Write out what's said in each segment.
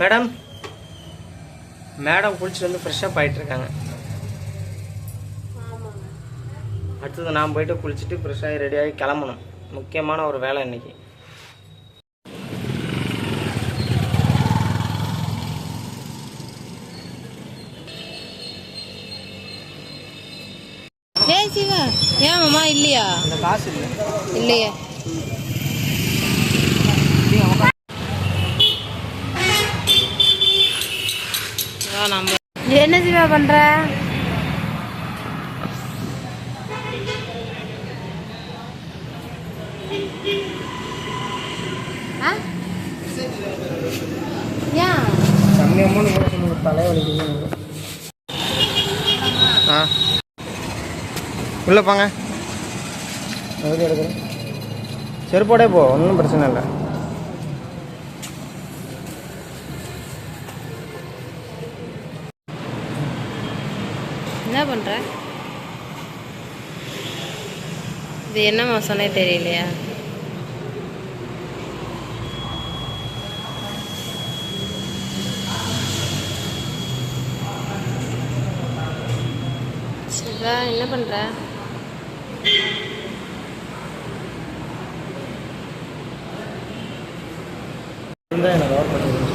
Madam madam குளிச்சுட்டு வந்து fresh up ஆகிட்டு இருக்காங்க அடுத்தது நான் போயிட்டு குளிச்சுட்டு ஃப்ரெஷ்ஷாகி ரெடியாகி கிளம்பணும். முக்கியமான ஒரு வேலை இன்னைக்கு. ஏய் சிவா ஏன் மாமா இல்லையா? காசு இல்லை இல்லையே. நம்ம என்ன சிவா பண்ற? உள்ளே போங்க. செருப்போடே போ ஒன்றும் பிரச்சனை இல்லை. இது என்ன மாசம்னே தெரியலையா? சிவா என்ன பண்ற? இருந்தால் எனக்கு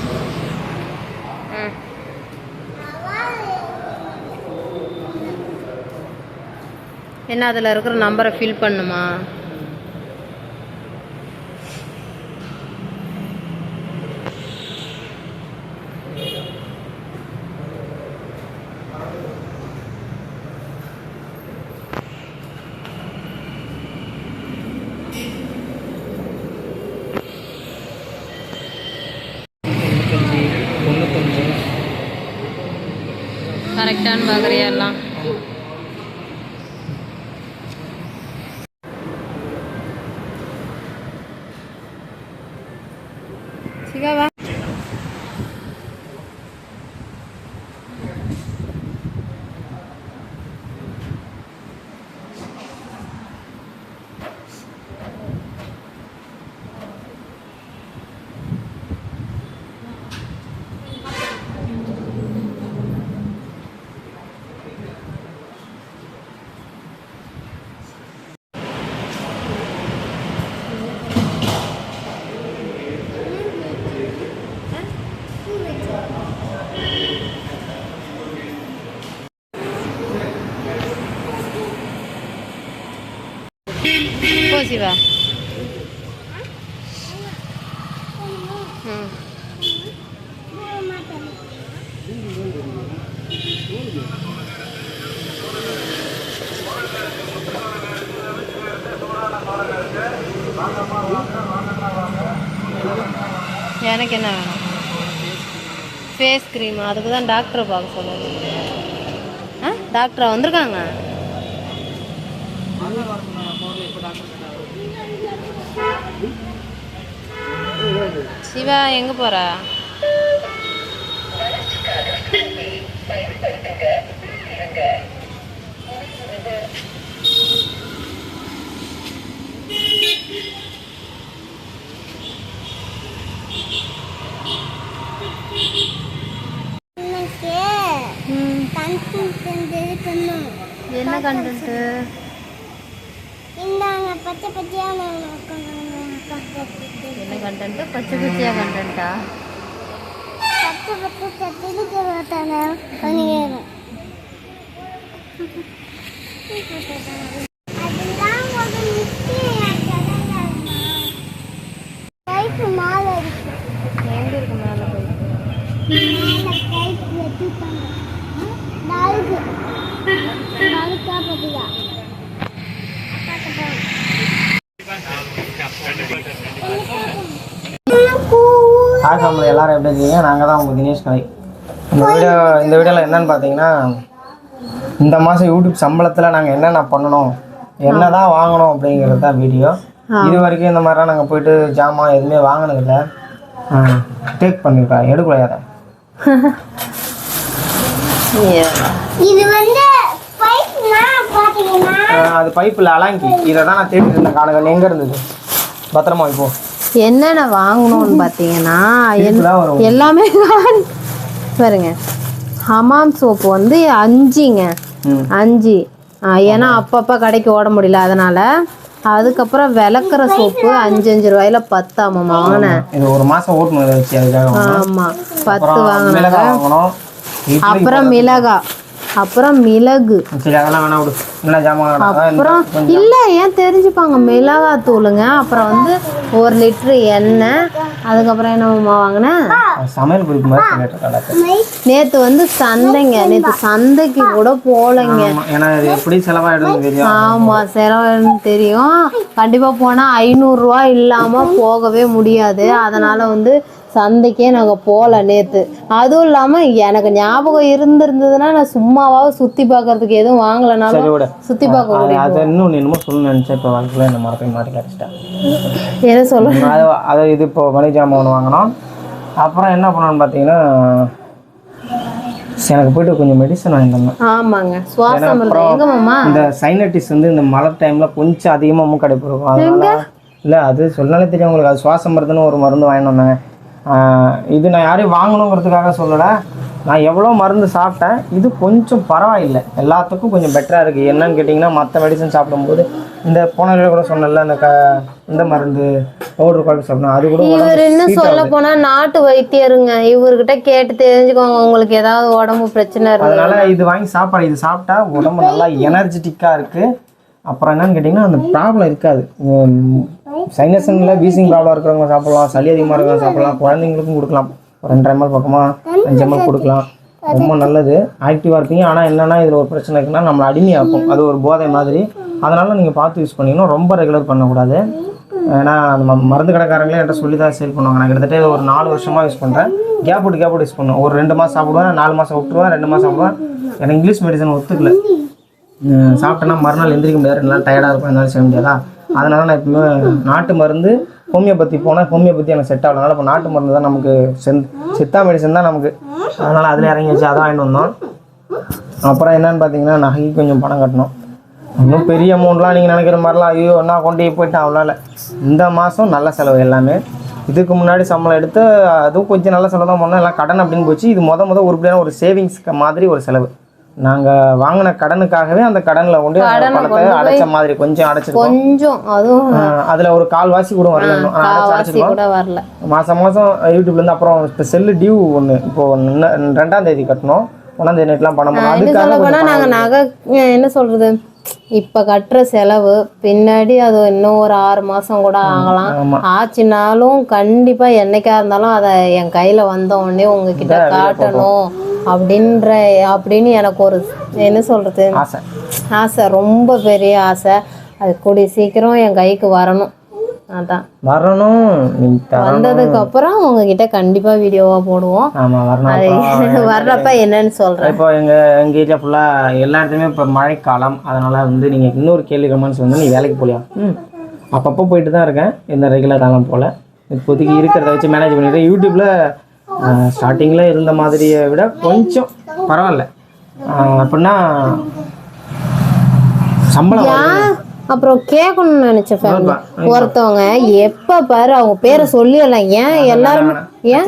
என்ன அதில் இருக்கிற நம்பரை ஃபில் பண்ணுமா? கரெக்டானு பார்க்குறியா எல்லாம்? Siga. போ சிவா. எனக்கு என்ன வேணும்? ஃபேஸ் க்ரீம் அதுக்கு தான் டாக்டரை பார்க்க சொல்லுது ஆ? டாக்டரா வந்திருக்காங்க? சிவா எங்க போற? என்ன கண்டென்ட்டு இந்தாங்க பச்சை பச்சையான என்ன கண்டென்ட்டு பச்சை பச்சையா கண்டென்ட்டா பச்சை பச்சை சத்திரிக்க மாட்டானே பண்ணிக்கிறேன் அதெல்லாம் ஒரு மிஸ்டேக் கைக்கு மேலே இருக்கு எங்க இருக்கு மேலே போயிட்டு மேலே கைக்கு வச்சுட்டாங்க நாளுக்கு நாளுக்கா பத்தியா ஹாய் ஃபேமிலி எல்லாரும் எப்படி இருக்கீங்க? நாங்கள் தான் உங்கள் தினேஷ் கலை. இந்த வீடியோ இந்த வீடியோவில் என்னன்னு பார்த்தீங்கன்னா இந்த மாதம் யூடியூப் சம்பளத்தில் நாங்கள் என்னென்ன பண்ணணும் என்ன தான் வாங்கணும் அப்படிங்கிறது தான் வீடியோ. இது வரைக்கும் இந்த மாதிரிலாம் நாங்கள் போயிட்டு ஜாமான் எதுவுமே வாங்கினதில்ல. டேக் பண்ணியிருக்கேன் எடுக்கலையாத இது வந்து அது பைப்பில் அலாங்கி. இதை தான் நான் தேடிட்டு இருந்தேன் காணுங்க எங்கே இருந்தது? பத்திரமா இப்போ என்னென்ன வாங்கணும்னு பார்த்தீங்கன்னா எல்லாமே பாருங்க. ஹமாம் சோப்பு வந்து அஞ்சுங்க. அஞ்சு. ஏன்னா அப்பப்போ கடைக்கு ஓட முடியல அதனால அதுக்கப்புறம் விளக்குற சோப்பு அஞ்சு அஞ்சு ரூபாயில பத்தாமாம் வாங்கினேன். இது ஒரு மாசம் ஓட்டணும் இதை வச்சு அதுக்காக. வாங்கினேன். ஆமா. பத்து அப்புறம் வாங்கினேன் மிளகாய் வாங்கணும். இட்லி அப்புறம் மிளகா. அப்புறம் மிளகு இல்லை ஏன் தெரிஞ்சுப்பாங்க? மிளகாய் தூளுங்க. அப்புறம் வந்து ஒரு லிட்டரு எண்ணெய். அதுக்கப்புறம் என்னம்மா வாங்கினேன் நேற்று வந்து சந்தைங்க. நேற்று சந்தைக்கு கூட போகலைங்க. ஆமா, ஏன்னா இது எப்படி செலவாயிடும் தெரியும். ஆமாம் செலவுன்னு தெரியும். கண்டிப்பாக போனால் ஐநூறுரூவா இல்லாமல் போகவே முடியாது. அதனால் வந்து சந்தைக்கே நாங்கள் போகல நேற்று அதுவும் இல்லாமல் எனக்கு ஞாபகம் இருந்திருந்ததுன்னா நான் சும்மாவாவது சுற்றி பார்க்கறதுக்கு எதுவும் வாங்கலைனாலும் சுற்றி பார்க்க அது அது இன்னும் என்னமோ சொல்லணும்னு நினச்சேன். இப்போ வாழ்க்கையில் இந்த மரத்தை மாட்டி கிடச்சிட்டேன் என்ன சொல்ல? அது அது இது இப்போ மளிகை ஜாமான் ஒன்று வாங்கினோம். அப்புறம் என்ன பண்ணோம்னு பார்த்தீங்கன்னா எனக்கு போயிட்டு கொஞ்சம் மெடிசன் வாங்கிட்டு வந்தேன். ஆமாங்க. சுவாசம் இந்த சைனட்டிஸ் வந்து இந்த மழை டைமில் கொஞ்சம் அதிகமாக மூக்கடைப்பு இருக்கும். அதனால இல்லை அது சொன்னாலே தெரியும் உங்களுக்கு. அது சுவாசம் மருந்துன்னு ஒரு மருந்து வாங்கிட்டு வந்தேன். ஆஹ் இது நான் யாரையும் வாங்கணுங்கிறதுக்காக சொல்லலை. நான் எவ்வளோ மருந்து சாப்பிட்டேன் இது கொஞ்சம் பரவாயில்லை. எல்லாத்துக்கும் கொஞ்சம் பெட்டராக இருக்குது என்னன்னு கேட்டிங்கன்னா மற்ற மெடிசன் சாப்பிடும்போது இந்த போன தடவை கூட சொன்னல இந்த க இந்த மருந்து பவுடர் குழம்பு சாப்பிடணும். அது கூட இவர் இன்னும் சொல்ல போனா நாட்டு வைத்தியருங்க. இவர்கிட்ட கேட்டு தெரிஞ்சுக்கோங்க உங்களுக்கு ஏதாவது உடம்பு பிரச்சனை இருக்கு. அதனால இது வாங்கி சாப்பாடு இது சாப்பிட்டா உடம்பு நல்லா எனர்ஜெட்டிக்காக இருக்குது அப்புறம் என்னன்னு கேட்டிங்கன்னா அந்த ப்ராப்ளம் இருக்காது. சைனஸனில் வீசிங் ப்ராப்ளம் இருக்கிறவங்க சாப்பிடலாம் சளி அதிகமாக இருக்கிறவங்க சாப்பிடலாம் குழந்தைங்களுக்கும் கொடுக்கலாம். ஒரு ரெண்டரை எம்எல் பக்கமாக அஞ்சு எம்எல் கொடுக்கலாம். ரொம்ப நல்லது. ஆக்டிவாக இருப்பீங்க. ஆனால் என்னென்னா இதில் ஒரு பிரச்சனை இருக்குன்னா நம்மளை அடிமையாக்கும் அது ஒரு போதை மாதிரி. அதனால் நீங்கள் பார்த்து யூஸ் பண்ணிக்கணும். ரொம்ப ரெகுலர் பண்ணக்கூடாது. ஏன்னா அந்த மருந்து கடைக்காரங்களே என்கிட்ட சொல்லி தான் சேல் பண்ணுவாங்க. நான் கிட்டத்தட்ட ஒரு நாலு வருஷமாக யூஸ் பண்ணுறேன் கேப் விட்டு கேப் விட்டு யூஸ் பண்ணுவேன். ஒரு ரெண்டு மாதம் சாப்பிடுவேன் நாலு மாதம் விட்டுருவேன் ரெண்டு மாதம் சாப்பிடுவேன். எனக்கு இங்கிலீஷ் மெடிசன் ஒத்துக்கல. சாப்பிட்டேன்னா மறுநாள் எந்திரிக்க முடியாது. ரெண்டு நாள் டயர்டாக இருக்கும் என்னால் செய்ய முடியாதா? அதனால நான் எப்பவுமே நாட்டு மருந்து ஹோமியோபதி போனால் ஹோமியோபதி எனக்கு செட் ஆகல. அதனால் இப்போ நாட்டு மருந்து தான் நமக்கு செந் சித்தா மெடிசன் தான் நமக்கு. அதனால் அதில் இறங்கி வச்சு அதான் வாங்கிட்டு வந்தோம். அப்புறம் என்னன்னு பார்த்தீங்கன்னா நகைக்கு கொஞ்சம் பணம் கட்டணும். இன்னும் பெரிய அமௌண்ட்லாம் நீங்கள் நினைக்கிற மாதிரிலாம் ஐயோ நான் கொண்டு போயிட்டேன் அவ்வளோ இந்த மாதம் நல்ல செலவு எல்லாமே. இதுக்கு முன்னாடி சம்பளம் எடுத்து அதுவும் கொஞ்சம் நல்ல செலவு தான் பண்ணோம். எல்லாம் கடன் அப்படின்னு போச்சு. இது மொதல் மொதல் உருப்படியான ஒரு சேவிங்ஸ்க்கு மாதிரி ஒரு செலவு. நாங்கள் வாங்கின கடனுக்காகவே அந்த கடனில் கொண்டு பணத்தை அடைச்ச மாதிரி கொஞ்சம் அடைச்சிருக்கோம். கொஞ்சம் அதுவும் அதில் ஒரு கால்வாசி கூட வரல அடைச்சிருக்கோம். மாதம் மாதம் யூடியூப்லேருந்து அப்புறம் இப்போ செல்லு டியூ ஒன்று இப்போ ரெண்டாம் தேதி கட்டணும். ஒன்றாம் தேதி நெட்லாம் என்ன சொல்ல அதுக்காக போனா நாங்க நகை என்ன சொல்றது? இப்ப கட்டுற செலவு பின்னாடி அது இன்னும் ஒரு ஆறு மாசம் கூட ஆகலாம். ஆச்சுனாலும் கண்டிப்பா என்னைக்கா இருந்தாலும் அதை என் கையில வந்த உடனே உங்ககிட்ட காட்டணும். அப்படின்ற அப்படின்னு எனக்கு ஒரு என்ன சொல்றது? ஆசை. ஆசை ரொம்ப பெரிய ஆசை. அது கூடிய சீக்கிரம் என் கைக்கு வரணும். அதான். வரணும். வந்ததுக்கு அப்புறம் உங்ககிட்ட கண்டிப்பா வீடியோவா போடுவோம். ஆமா வரணும். வர்றப்ப என்னன்னு சொல்றேன். இப்போ எங்கள் எங்கள் ஏரியா ஃபுல்லாக எல்லா இடத்துலையுமே இப்போ மழைக்காலம். அதனால் வந்து நீங்கள் இன்னொரு கேள்வி கமெண்ட்ஸ் வந்து நீ வேலைக்கு போகலையா ம். அப்பப்போ போயிட்டு தான் இருக்கேன். இந்த ரெகுலர் காலம் போல். இப்போதைக்கு இருக்கிறத வச்சு மேனேஜ் பண்ணிட்டு யூடியூப்பில் ஸ்டார்டிங்கில் இருந்த மாதிரியை விட கொஞ்சம் பரவாயில்ல. அப்படின்னா சம்பளம். அப்புறம் கேட்கணும்னு நினைச்ச ஃபேமிலி ஒருத்தவங்க எப்ப பாரு அவங்க பேரை சொல்லிடலாம் ஏன் எல்லாருமே ஏன்.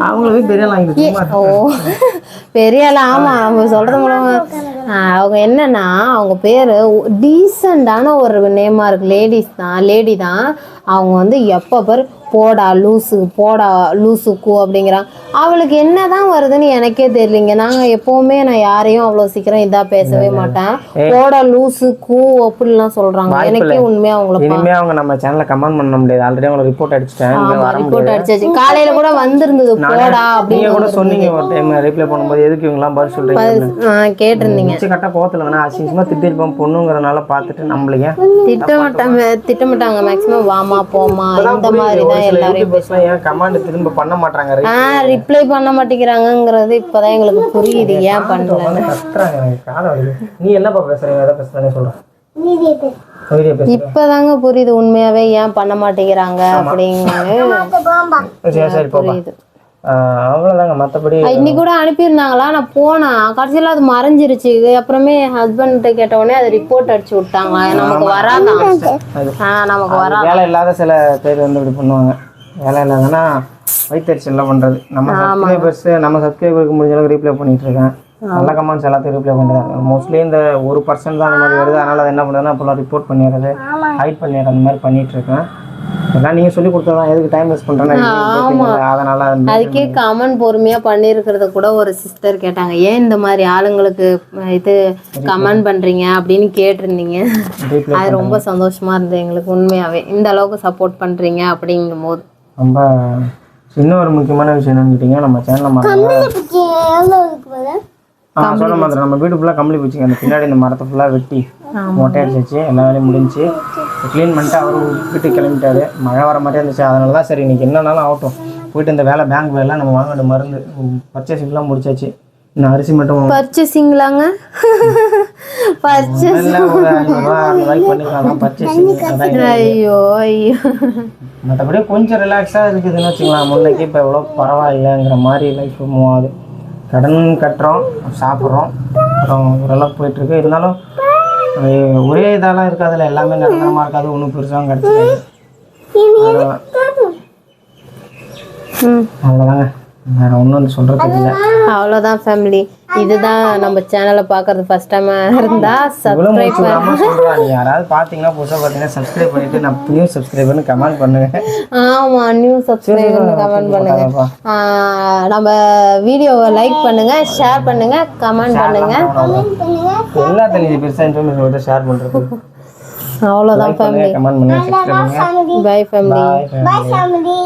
அவங்களவே பெரிய ஓ. பெரிய ஆமா அவங்க சொல்றது மூலம். அவங்க என்னன்னா அவங்க பேரு டீசெண்டான ஒரு நேமா இருக்கு. லேடிஸ் தான் லேடி தான். அவங்க வந்து எப்ப பாரு போடா லூசு போடா லூசுக்கு அப்படிங்கிறாங்க அவளுக்கு என்னதான் வருதுன்னு எனக்கே தெரியலங்க. நாங்க எப்பவுமே நான் யாரையும் அவ்வளவு சீக்கிரம் இதா பேசவே மாட்டேன். போடா லூசு கூ அப்படிலாம் சொல்றாங்க. எனக்கே உண்மையா அவங்கள இனிமே அவங்க நம்ம சேனல்ல கமெண்ட் பண்ண முடியாது. ஆல்ரெடி அவங்கள ரிப்போர்ட் அடிச்சிட்டேன். ரிப்போர்ட் அடிச்சாச்சு. காலையில கூட வந்திருந்தது போடா அப்படின்னு கூட சொன்னீங்க ஒரு டைம் ரிப்ளை பண்ணும்போது எதுக்கு இவங்கலாம் பதில் சொல்றீங்க கேட்டிருந்தீங்க. கரெக்டாக கோவத்தில் வேணா அசிங்கமாக திட்டிருப்போம். பொண்ணுங்கிறனால பார்த்துட்டு நம்மளுக்கு திட்டமாட்டாங்க திட்டமாட்டாங்க. மேக்ஸிமம் வாமா போமா இந்த மாதிரி தான் எல்லாரையும் பஸ்லாம் ஏன் கமாண்ட் திரும்ப பண்ண மாட்டாங்க ஆ ரிப்ளை பண்ண மாட்டேங்கிறாங்கங்கிறது இப்பதான் எங்களுக்கு புரியுது. ஏன் பண்ணல? வந்து கத்துறாங்க எனக்கு. காதை வலிக்குது. நீ என்னப்பா பேசுறீங்க எதை பேசுறேன்னு சொல்றேன் நீதியை பேசு. வீடியோ பேசு. இப்பதாங்க புரியுது உண்மையாவே ஏன் பண்ண மாட்டேங்கிறாங்க புரியுது. ஆஹ் அவ்வளோதாங்க மற்றபடி இன்னைக்கு கூட அனுப்பியிருந்தாங்களா? நான் போனேன். கடைசியில் அது மறைஞ்சிருச்சு. அப்புறமே ஹஸ்பண்ட்ட கேட்ட உடனே அதை ரிப்போர்ட் அடிச்சு விட்டாங்க நமக்கு வராதான் ஆ நமக்கு வர வேலை இல்லாத சில பேர் வந்து இப்படி பண்ணுவாங்க. வேலை இல்லாதனா வயிற்றுச்சல்லாம் பண்ணுறது நம்ம சப்ஸ்கிரைபர்ஸ் நம்ம சப்ஸ்கிரைபருக்கு முடிஞ்ச அளவுக்கு ரீப்ளை பண்ணிட்டு இருக்கேன். நல்ல கமெண்ட்ஸ் எல்லாத்தையும் ரீப்ளை பண்ணுறேன் மோஸ்ட்லி இந்த ஒரு பர்சன்ட் தான் அந்த மாதிரி வருது. அதனால் அதை என்ன பண்ணுறதுன்னா அப்போல்லாம் ரிப்போர்ட் பண்ணிடுறது ஹைட் பண்ணிடுறது அந்த மாதிரி பண்ணிட்டு எல்லாம் நீங்கள் சொல்லி கொடுத்ததான் எதுக்கு டைம் வேஸ்ட் பண்ணுறேன்னு அதனால் அந்த அதுக்கே கமெண்ட் பொறுமையா பண்ணியிருக்கிறத கூட ஒரு சிஸ்டர் கேட்டாங்க. ஏன் இந்த மாதிரி ஆளுங்களுக்கு இது கமெண்ட் பண்றீங்க? அப்படின்னு கேட்டிருந்தீங்க. அது ரொம்ப சந்தோஷமா இருந்தது எங்களுக்கு உண்மையாவே. இந்த அளவுக்கு சப்போர்ட் பண்றீங்க அப்படிங்கும் போது ரொம்ப இன்னொரு முக்கியமான விஷயம் என்னன்னு கேட்டிங்கன்னா நம்ம ஆ சொல்ல மாதிரி நம்ம வீடு ஃபுல்லாக கம்பளி பூச்சிங்க அந்த பின்னாடி இந்த மரத்தை ஃபுல்லாக வெட்டி மொட்டை அடிச்சிச்சு. எல்லா வேலையும் முடிஞ்சுச்சு க்ளீன் பண்ணிட்டு அவர் வீட்டுக்கு கிளம்பிட்டாரு. மழை வர மாதிரியே இருந்துச்சு. அதனால தான் சரி இன்னைக்கு என்னன்னாலும் ஆகட்டும். போயிட்டு இந்த வேலை பேங்க் வேலை நம்ம வாங்க வேண்டிய மருந்து பர்ச்சேசிங்லாம் முடிச்சாச்சு. இன்னும் அரிசி மட்டும் பர்ச்சேசிங்களாங்க ஐயோ ஐயோ. மற்றபடி கொஞ்சம் ரிலாக்ஸாக இருக்குதுன்னு வச்சுக்கலாம் முன்னைக்கு இப்போ எவ்வளோ பரவாயில்லைங்கிற மாதிரி லைஃப் மூவ் ஆகுது. கடன் கட்டுறோம் சாப்பிட்றோம். அப்புறம் ஓரளவுக்கு போயிட்டுருக்கு இருந்தாலும் அது ஒரே இதெல்லாம் இருக்காதுல்ல எல்லாமே நிரந்தரமாக இருக்காது ஒன்றும் பெருசாகவும் கிடச்சிக்காது ம். அவ்வளோதாங்க வேறு ஒன்றும் சொல்கிறதுக்கு இல்லை. அவ்வளோதான் ஃபேமிலி இதுதான் நம்ம சேனலை பார்க்கறது ஃபர்ஸ்ட் டைம் இருந்தா சப்ஸ்கிரைப் சொல்கிறாங்க யாராவது பார்த்தீங்கன்னா புதுசாக பார்த்தீங்கன்னா சப்ஸ்கிரைப் பண்ணிவிட்டு நான் நியூ சப்ஸ்கிரைபர்னு கமெண்ட் பண்ணுங்கள் ஆமா நியூ சப்ஸ்கிரைபர் கமெண்ட் பண்ணுங்க. நம்ம வீடியோவை லைக் பண்ணுங்க ஷேர் பண்ணுங்க கமெண்ட் பண்ணுங்க. எல்லாத்தையும் இது பெருசாக இன்ஃபர்மேஷன் ஷேர் பண்ணுறது அவ்வளோதான் பண்ணுங்கள் comment bye family bye family